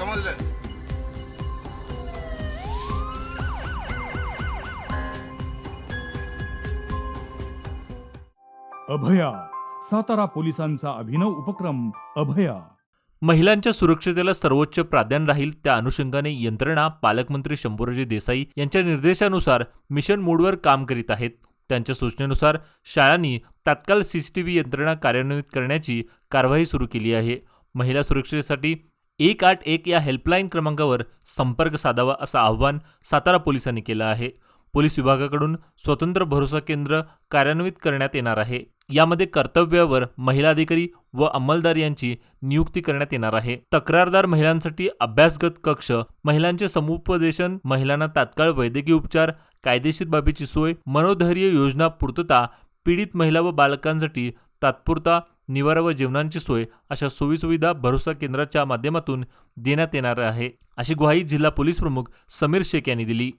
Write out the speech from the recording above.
समजलं. अभया सातारा पोलिसांचा अभिनव उपक्रम अभया. महिलांच्या सुरक्षतेला सर्वोच्च प्राधान्य राहील त्या अनुषंगाने यंत्रणा पालकमंत्री शंभूराजे देसाई यांच्या निर्देशानुसार मिशन मोडवर काम करीत आहेत. त्यांच्या सूचनेनुसार शाळांनी तात्काळ सीसीटीव्ही यंत्रणा कार्यान्वित करण्याची कारवाई सुरू केली आहे. महिला सुरक्षेसाठी एक आठ एक या हेल्पलाईन क्रमांकावर संपर्क साधावा असं आव्हान सातारा पोलिसांनी केलं आहे. पोलीस विभागाकडून स्वतंत्र भरोसा केंद्र कार्यान्वित करण्यात येणार आहे. यामध्ये कर्तव्यावर महिला अधिकारी व अंमलदार यांची नियुक्ती करण्यात येणार आहे. तक्रारदार महिलांसाठी अभ्यासगत कक्ष महिलांचे समुपदेशन महिलांना तात्काळ वैद्यकीय उपचार कायदेशीर बाबीची सोय मनोधैर्य योजना पूर्तता पीडित महिला व बालकांसाठी तात्पुरता निवारा व जेवणांची सोय अशा सोयीसुविधा भरोसा केंद्राच्या माध्यमातून देण्यात येणार आहे. अशी ग्वाही जिल्हा पोलीस प्रमुख समीर शेख यांनी दिली.